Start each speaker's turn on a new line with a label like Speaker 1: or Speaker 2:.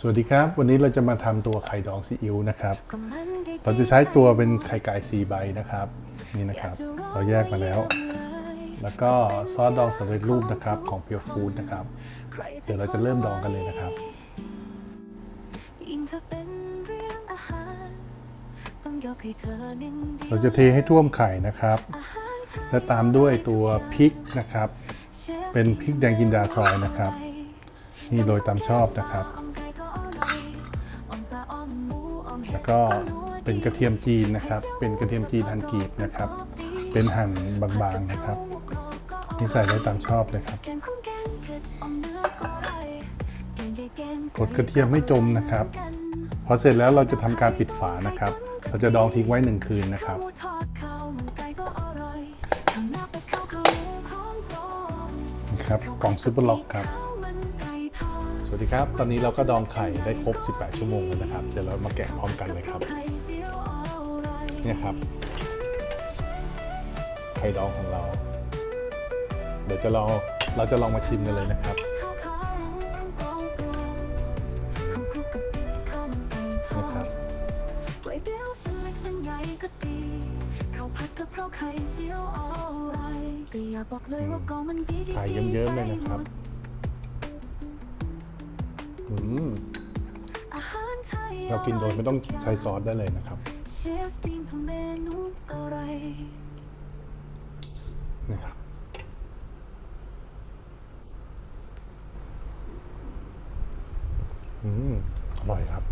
Speaker 1: สวัสดีครับ วันนี้เราจะมาทำตัวไข่ดองซีอิ๊วนะครับ เรา
Speaker 2: เรา
Speaker 1: จะ
Speaker 2: จะ
Speaker 1: ใช้
Speaker 2: ใช้
Speaker 1: ตั
Speaker 2: ตัวว
Speaker 1: เป็
Speaker 2: เป็นน
Speaker 1: ไข่ไก่สี่ใบนะครับ นี่นะ
Speaker 2: นะ
Speaker 1: ค
Speaker 2: ค
Speaker 1: รั
Speaker 2: รับบ
Speaker 1: เรา
Speaker 2: เรา
Speaker 1: แย
Speaker 2: แย
Speaker 1: ก
Speaker 2: ก
Speaker 1: มา
Speaker 2: มา
Speaker 1: แล้
Speaker 2: แล้วว
Speaker 1: แล้วก็ซอสดองสำเร็จรูปนะครับของเพียวฟูดนะครับ
Speaker 2: เดี๋ยวเราจะเริ่มดองกันเลยนะ
Speaker 1: ค
Speaker 2: ค
Speaker 1: รั
Speaker 2: รับบ
Speaker 1: เราจะเทให้ท่วมไข่นะครับ และ
Speaker 2: และ
Speaker 1: ตา
Speaker 2: ตามม
Speaker 1: ด้
Speaker 2: ด้
Speaker 1: ว
Speaker 2: วยย
Speaker 1: ตั
Speaker 2: ตัวว
Speaker 1: พ
Speaker 2: พ
Speaker 1: ริ
Speaker 2: ริ
Speaker 1: ก
Speaker 2: ก
Speaker 1: นะครับ
Speaker 2: เป็
Speaker 1: เป็น
Speaker 2: น
Speaker 1: พ
Speaker 2: พ
Speaker 1: ริ
Speaker 2: ริ
Speaker 1: ก
Speaker 2: ก
Speaker 1: แด
Speaker 2: แด
Speaker 1: ง
Speaker 2: ง
Speaker 1: จิ
Speaker 2: จิ
Speaker 1: น
Speaker 2: น
Speaker 1: ดา
Speaker 2: ดา
Speaker 1: ซ
Speaker 2: ซ
Speaker 1: อ
Speaker 2: อยย
Speaker 1: นะ
Speaker 2: นะ
Speaker 1: ค
Speaker 2: ค
Speaker 1: รั
Speaker 2: รับบ
Speaker 1: นี่
Speaker 2: นี่
Speaker 1: โร
Speaker 2: โร
Speaker 1: ย
Speaker 2: ย
Speaker 1: ตา
Speaker 2: ตามม
Speaker 1: ช
Speaker 2: ช
Speaker 1: อ
Speaker 2: อ
Speaker 1: บบนะ
Speaker 2: นะ
Speaker 1: ค
Speaker 2: ค
Speaker 1: รั
Speaker 2: รับ
Speaker 1: ก็เป็นกระเทียมจีนนะครับ เป็นกระเทียมจีนหั่นกรีบนะครับ เป็นหั่นบางๆนะครับนี่ใส่ไว้ตามชอบเลยครับ
Speaker 2: กดกระเทียมไม่จมนะครับ
Speaker 1: พอเสร็จแล้วเราจะทำการปิดฝานะครับ เราจะดองทิ้งไว้หนึ่งคืนนะครับนี่ครับกล่องซุปเปอร์ล็อกครับ สวัสดีครับ ตอนนี้เราก็ดองไข่ได้ครบ 18 ชั่วโมงแล้วนะครับ เดี๋ยวเรามาแกะพร้อมกันเลยครับ เนี่ยครับ ไข่ดองของเรา เดี๋ยวจะลอง เราจะลองมาชิมกันเลยนะครับ นะครับ
Speaker 2: ถ่ายวอร่อยก็อยากบอกเลยว่าก็มันดีดี
Speaker 1: ไข่เยิ้มๆเลยนะครับ เรากินโดยไม่ต้องใช้ซอสได้เลยนะครับ
Speaker 2: นะครับอืมอร่อยครับ